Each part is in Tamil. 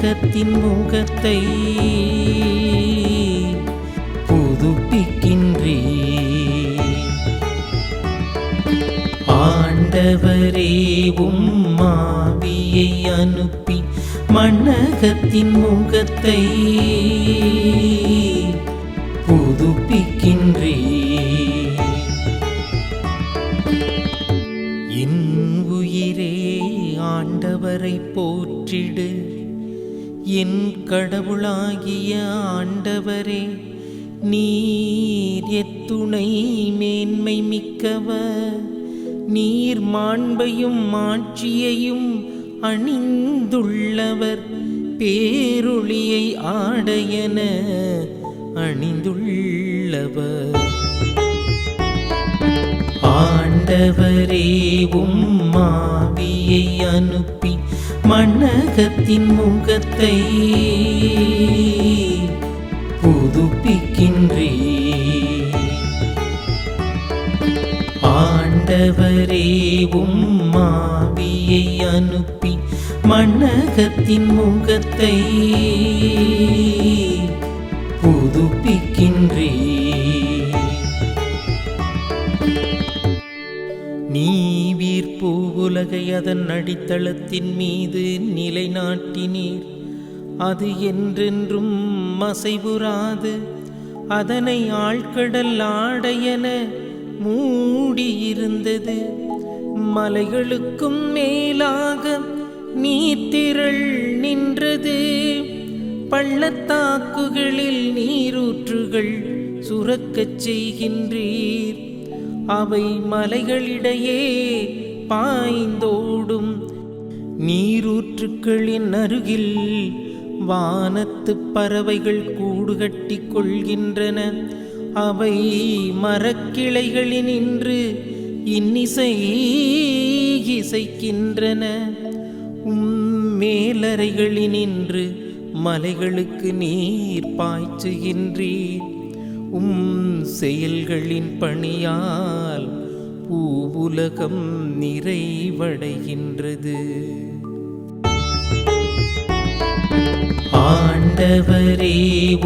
மண்ணகத்தின் முகத்தை புதுப்பிக்கின்றே ஆண்டவரே உம்மாவியை அனுப்பி மண்ணகத்தின் முகத்தை புதுப்பிக்கின்றே என் உயிரே ஆண்டவரை போற்றிடு. என் கடவுளாகிய ஆண்டவரே நீர் எத்துணை மேன்மை மிக்கவர். நீர் மாண்பையும் மாட்சியையும் அணிந்துள்ளவர். பேருளியை ஆடையன அணிந்துள்ளவர். ஆண்டவரே உம்மாவியை அனுப்பி மண்ணகத்தின் முகத்தை புதுப்பிக்கின்றே. ஆண்டவரே உம்மாவியை அனுப்பி மண்ணகத்தின் முகத்தை உலகை அதன் அடித்தளத்தின் மீது நிலைநாட்டினீர். அது என்றென்றும் மசைபுறாது அதனை ஆழ்கடல் ஆடையென மூடியிருந்தது. மலைகளுக்கும் மேலாக நீத்திரள் நின்றது. பள்ளத்தாக்குகளில் நீரூற்றுகள் சுரக்கச் செய்கின்றீர். அவை மலைகளிடையே பாய்ந்தோடும் நீரூற்றுக்களின் அருகில் வானத்து பறவைகள் கூடு கட்டி கொள்கின்றன. அவை மரக்கிளைகளினின்று இன்னிசை இசைக்கின்றன. உம் மேலறைகளினின்று மலைகளுக்கு நீர் பாய்ச்சுகின்றீர். உம் செயல்களின் பணியால் பூவுலகம் நிறைவடைகின்றது. ஆண்டவரே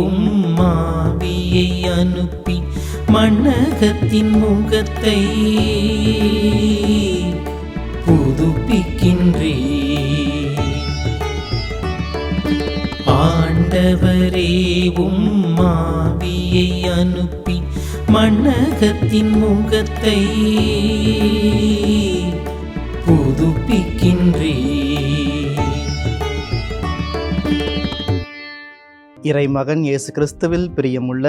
உம்மாவியை அனுப்பி மன்னகத்தின் முகத்தை புதுப்பிக்கின்றே ஆண்டவரே உம்மாவியை அனுப்பி மண்ணகத்தின் முகத்தை புதுப்பிக்கின்றே இறைமகன் இயேசு கிறிஸ்துவில் பிரியமுள்ள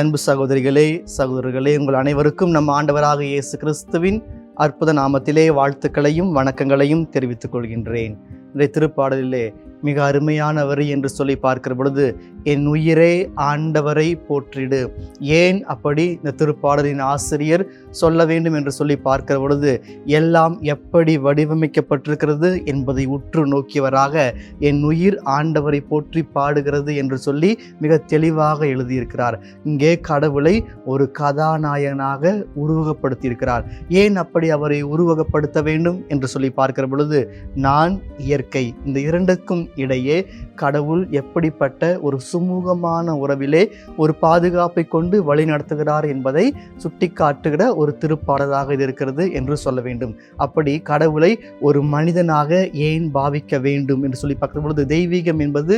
அன்பு சகோதரிகளே சகோதரர்களே உங்கள் அனைவருக்கும் நம் ஆண்டவராக இயேசு கிறிஸ்துவின் அற்புத நாமத்திலே வாழ்த்துக்களையும் வணக்கங்களையும் தெரிவித்துக் கொள்கின்றேன். இன்றைய திருப்பாடலிலே மிக அருமையான வரி என்று சொல்லி பார்க்கிற பொழுது என் உயிரே ஆண்டவரை போற்றிடு. ஏன் அப்படி? இந்த திருப்பாடலின் ஆசிரியர் சொல்ல வேண்டும் என்று சொல்லி பார்க்கிற பொழுது எல்லாம் எப்படி வடிவமைக்கப்பட்டிருக்கிறது என்பதை உற்று நோக்கியவராக என் உயிர் ஆண்டவரை போற்றி பாடுகிறது என்று சொல்லி மிக தெளிவாக எழுதியிருக்கிறார். இங்கே கடவுளை ஒரு கதாநாயகனாக உருவகப்படுத்தியிருக்கிறார். ஏன் அப்படி அவரை உருவகப்படுத்த வேண்டும் என்று சொல்லி பார்க்கிற பொழுது நான் இயற்கை. இந்த இரண்டுக்கும் இடையே கடவுள் எப்படிப்பட்ட ஒரு சுமூகமான உறவிலே ஒரு பாதுகாப்பை கொண்டு வழி நடத்துகிறார் என்பதை சுட்டிக்காட்டுகிற ஒரு திருப்பாடலாக இது இருக்கிறது என்று சொல்ல வேண்டும். அப்படி கடவுளை ஒரு மனிதனாக ஏன் பாவிக்க வேண்டும் என்று சொல்லி பார்க்கும் பொழுது தெய்வீகம் என்பது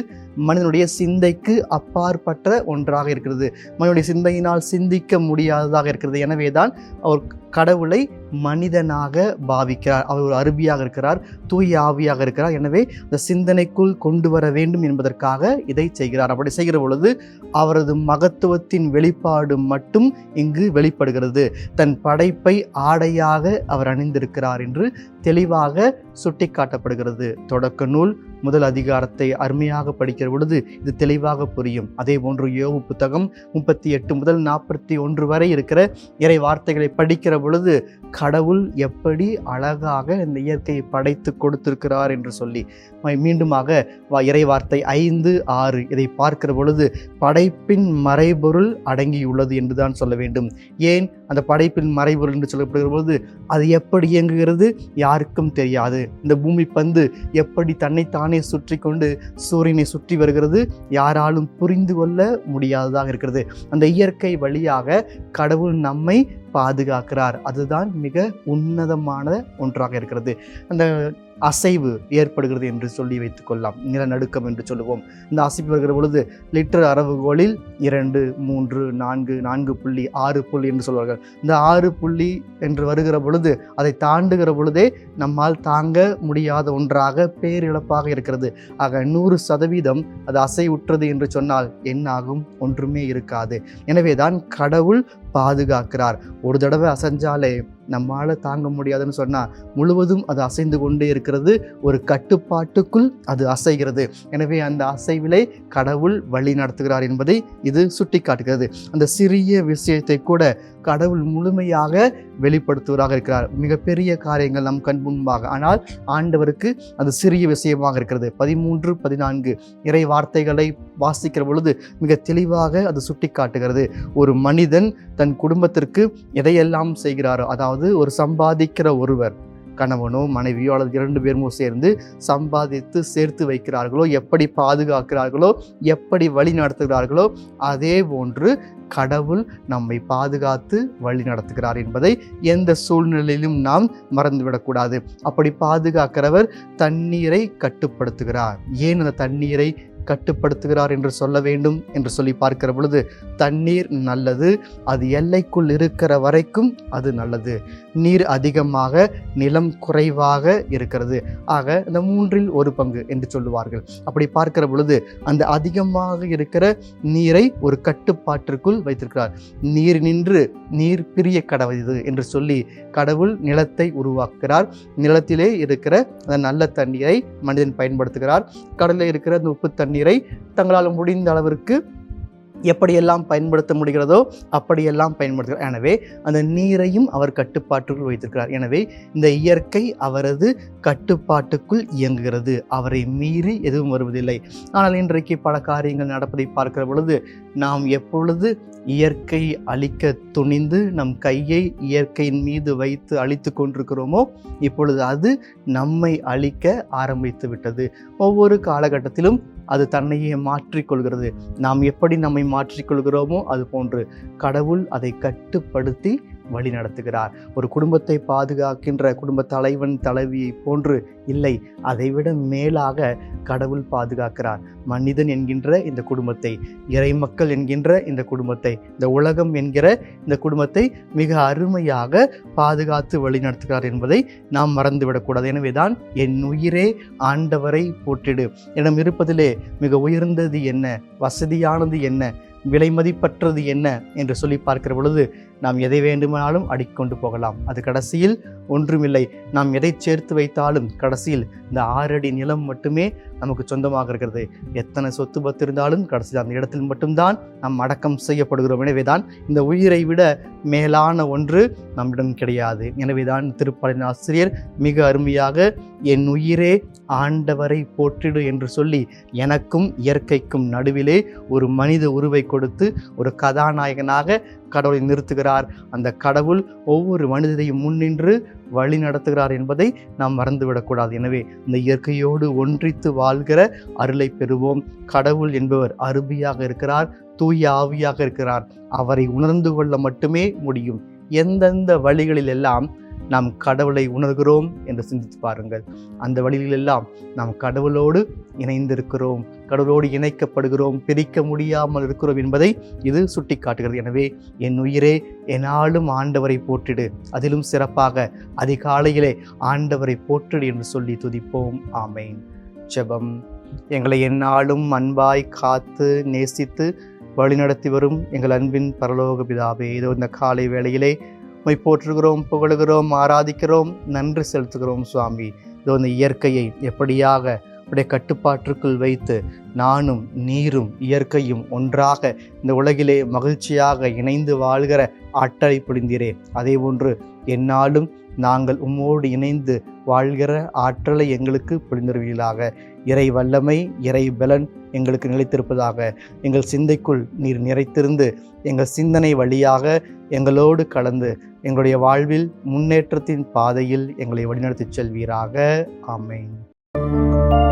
மனிதனுடைய சிந்தைக்கு அப்பாற்பட்ட ஒன்றாக இருக்கிறது. மனிதனுடைய சிந்தையினால் சிந்திக்க முடியாததாக இருக்கிறது. எனவே தான் அவர் கடவுளை மனிதனாக பாவிக்கிறார். அவர் ஒரு அருபியாக இருக்கிறார் தூய ஆவியாக இருக்கிறார். எனவே இந்த சிந்தனைக்குள் கொண்டு வர வேண்டும். என்பதற்காக இதை செய்கிறார். அப்படி செய்கிற பொழுது அவரது மகத்துவத்தின் வெளிப்பாடு மட்டும் இங்கு வெளிப்படுகிறது. தன் படைப்பை ஆடையாக அவர் அணிந்திருக்கிறார் என்று தெளிவாக சுட்டிக்காட்டப்படுகிறது. தொடக்க நூல் முதல் அதிகாரத்தை அருமையாக படிக்கிற பொழுது இது தெளிவாக புரியும். அதே போன்று யோபு புத்தகம் முப்பத்தி எட்டு முதல் நாற்பத்தி ஒன்று வரை இருக்கிற இறை வார்த்தைகளை படிக்கிற பொழுது கடவுள் எப்படி அழகாக இந்த இயற்கையை படைத்து கொடுத்திருக்கிறார் என்று சொல்லி மீண்டுமாக இறை வார்த்தை ஐந்து ஆறு இதை பார்க்கிற பொழுது படைப்பின் மறைபொருள் அடங்கியுள்ளது என்றுதான் சொல்ல வேண்டும். ஏன்? அந்த படைப்பின் மறைபொருள் என்று சொல்லப்படுகிற பொழுது அது எப்படி இயங்குகிறது? யாருக்கும் தெரியாது. இந்த பூமி பந்து எப்படி தன்னைத்தானே தானே சுற்றி கொண்டு சூரியனை சுற்றி வருகிறது? யாராலும் புரிந்து கொள்ள முடியாததாக இருக்கிறது. அந்த இயற்கை வழியாக கடவுள் நம்மை பாதுகாக்கிறார். அதுதான் மிக உன்னதமான ஒன்றாக இருக்கிறது. அந்த அசைவு ஏற்படுகிறது என்று சொல்லி வைத்துக் கொள்ளலாம் நிலநடுக்கம் என்று சொல்லுவோம். இந்த அசைவு வருகிற பொழுது லிட்டர் அளவுகோலில் இரண்டு மூன்று நான்கு நான்கு புள்ளி ஆறு புள்ளி என்று சொல்வார்கள். இந்த ஆறு புள்ளி என்று வருகிற பொழுது அதை தாண்டுகிற பொழுதே நம்மால் தாங்க முடியாத ஒன்றாக பேரிழப்பாக இருக்கிறது. ஆக நூறு சதவீதம் அது அசைவுற்றது என்று சொன்னால் என்னாகும்? ஒன்றுமே இருக்காது. எனவே தான் கடவுள் பாதுகாக்கிறார். ஒரு தடவை அசைஞ்சாலே நம்மால் தாங்க முடியாதுன்னு சொன்னால் முழுவதும் அது அசைந்து கொண்டே இருக்கிறது. ஒரு கட்டுப்பாட்டுக்குள் அது அசைகிறது. எனவே அந்த அசைவிலை கடவுள் வழி நடத்துகிறார் என்பதை இது சுட்டி காட்டுகிறது அந்த சிறிய விஷயத்தை கூட கடவுள் முழுமையாக வெளிப்படுத்துவராக இருக்கிறார். மிகப்பெரிய காரியங்கள் நம் கண் முன்பாக. ஆனால் ஆண்டவருக்கு அது சிறிய விஷயமாக இருக்கிறது. பதிமூன்று பதினான்கு இறை வார்த்தைகளை வாசிக்கிற பொழுது மிக தெளிவாக அது சுட்டி காட்டுகிறது ஒரு மனிதன் தன் குடும்பத்திற்கு எதையெல்லாம் செய்கிறாரோ அதாவது ஒரு சம்பாதிக்கிற ஒருவர் கணவனோ மனைவியோ அல்லது இரண்டு பேருமோ சேர்ந்து சம்பாதித்து சேர்த்து வைக்கிறார்களோ எப்படி பாதுகாக்கிறார்களோ எப்படி வழி நடத்துகிறார்களோ அதே போன்று கடவுள் நம்மை பாதுகாத்து வழி நடத்துகிறார் என்பதை எந்த சூழ்நிலையிலும் நாம் மறந்துவிடக்கூடாது. அப்படி பாதுகாக்கிறவர் தண்ணீரை கட்டுப்படுத்துகிறார். ஏன் அந்த தண்ணீரை கட்டுப்படுத்துகிறார் என்று சொல்ல வேண்டும் என்று சொல்லி பார்க்கிற பொழுது தண்ணீர் நல்லது அது எல்லைக்குள் இருக்கிற வரைக்கும் அது நல்லது. நீர் அதிகமாக நிலம் குறைவாக இருக்கிறது. ஆக இந்த மூன்றில் ஒரு பங்கு என்று சொல்லுவார்கள். அப்படி பார்க்கிற பொழுது அந்த அதிகமாக இருக்கிற நீரை ஒரு கட்டுப்பாட்டிற்குள் வைத்திருக்கிறார். நீர் நின்று நீர் பிரிய கடவுது என்று சொல்லி கடவுள் நிலத்தை உருவாக்குகிறார். நிலத்திலே இருக்கிற அந்த நல்ல தண்ணீரை மனிதன் பயன்படுத்துகிறார். கடலில் இருக்கிற அந்த உப்பு தங்களால் முடிந்த அளவிற்கு எப்படியெல்லாம் பயன்படுத்த முடிகிறதோ அப்படியெல்லாம் பயன்படுத்துகிறார். எனவே அந்த நீரையும் அவர் கட்டுப்பாட்டுக்குள் வைத்திருக்கிறார். எனவே இந்த இயற்கை அவரது கட்டுப்பாட்டுக்குள் இயங்குகிறது. அவரை மீறி எதுவும் வருவதில்லை. ஆனால் இன்றைக்கு பல காரியங்கள் நடப்பதை பார்க்கிற பொழுது நாம் எப்பொழுது இயற்கை அழிக்க துணிந்து நம் கையை இயற்கையின் மீது வைத்து அழித்து கொண்டிருக்கிறோமோ இப்பொழுது அது நம்மை அழிக்க ஆரம்பித்து விட்டது. ஒவ்வொரு காலகட்டத்திலும் அது தன்னையே மாற்றிக்கொள்கிறது. நாம் எப்படி நம்மை மாற்றிக்கொள்கிறோமோ அது போன்று கடவுள் அதை கட்டுப்படுத்தி வழி நடத்துகிறார். ஒரு குடும்பத்தை பாதுகாக்கின்ற குடும்ப தலைவன் தலைவியை போன்று இல்லை. அதைவிட மேலாக கடவுள் பாதுகாக்கிறார். மனிதன் என்கின்ற இந்த குடும்பத்தை இறைமக்கள் என்கின்ற இந்த குடும்பத்தை இந்த உலகம் என்கிற இந்த குடும்பத்தை மிக அருமையாக பாதுகாத்து வழி நடத்துகிறார் என்பதை நாம் மறந்துவிடக்கூடாது. எனவேதான் என் உயிரே ஆண்டவரை போற்றிடு. இடம் இருப்பதிலே மிக உயர்ந்தது என்ன? வசதியானது என்ன? விலைமதிப்பற்றது என்ன? என்று சொல்லி பார்க்கிற பொழுது நாம் எதை வேண்டுமானாலும் அடிக்கொண்டு போகலாம். அது கடைசியில் ஒன்றுமில்லை. நாம் எதை சேர்த்து வைத்தாலும் கடைசியில் இந்த ஆறடி நிலம் மட்டுமே நமக்கு சொந்தமாக இருக்கிறது. எத்தனை சொத்து பத்து இருந்தாலும் கடைசி அந்த இடத்தில் மட்டும்தான் நாம் அடக்கம் செய்யப்படுகிறோம். எனவேதான் இந்த உயிரை விட மேலான ஒன்று நம்மிடம் கிடையாது. எனவேதான் திருப்பாளின் ஆசிரியர் மிக அருமையாக என் உயிரே ஆண்டவரை போற்றிடு என்று சொல்லி எனக்கும் இயற்கைக்கும் நடுவிலே ஒரு மனித உருவை கொடுத்து ஒரு கதாநாயகனாக கடவுளை நிறுத்துகிறார். அந்த கடவுள் ஒவ்வொரு மனிதரையும் முன்னின்று வழி நடத்துகிறார் என்பதை நாம் மறந்துவிடக்கூடாது. எனவே இந்த இயற்கையோடு ஒன்றித்து வாழ்கிற அருளை பெறுவோம். கடவுள் என்பவர் அருபியாக இருக்கிறார் தூய ஆவியாக இருக்கிறார். அவரை உணர்ந்து கொள்ள மட்டுமே முடியும். எந்தெந்த வழிகளில் எல்லாம் நாம் கடவுளை உணர்கிறோம் என்று சிந்தித்து பாருங்கள். அந்த வழியிலெல்லாம் நாம் கடவுளோடு இணைந்திருக்கிறோம். கடவுளோடு இணைக்கப்படுகிறோம். பிரிக்க முடியாமல் இருக்கிறோம் என்பதை இது சுட்டி காட்டுகிறது எனவே என் உயிரே என்னாலும் ஆண்டவரை போற்றிடு. அதிலும் சிறப்பாக அதிகாலையிலே ஆண்டவரை போற்றிடு என்று சொல்லி துதிப்போம். ஆமேன். ஜெபம். எங்களை என்னாலும் அன்பாய் காத்து நேசித்து வழிநடத்தி வரும் எங்கள் அன்பின் பரலோக பிதாவே இதோ இந்த காலை வேளையிலே உம்மை போற்றுகிறோம் புகழுகிறோம் ஆராதிக்கிறோம். நன்றி செலுத்துகிறோம் சுவாமி. இதோ இந்த இயற்கையை எப்படியாக அப்படியே கட்டுப்பாட்டிற்குள் வைத்து நானும் நீரும் இயற்கையும் ஒன்றாக இந்த உலகிலே மகிழ்ச்சியாக இணைந்து வாழ்கிற ஆற்றலை புரிந்தீரே. அதே போன்று என்னாலும் நாங்கள் உம்மோடு இணைந்து வாழ்கிற ஆற்றலை எங்களுக்கு புரிந்துருவீர்களாக. இறை வல்லமை இறை பலன் எங்களுக்கு நிலைத்திருப்பதாக. எங்கள் சிந்தைக்குள் நீர் நிறைத்திருந்து எங்கள் சிந்தனை வழியாக எங்களோடு கலந்து எங்களுடைய வாழ்வில் முன்னேற்றத்தின் பாதையில் எங்களை வழிநடத்திச் செல்வீராக. ஆமேன்.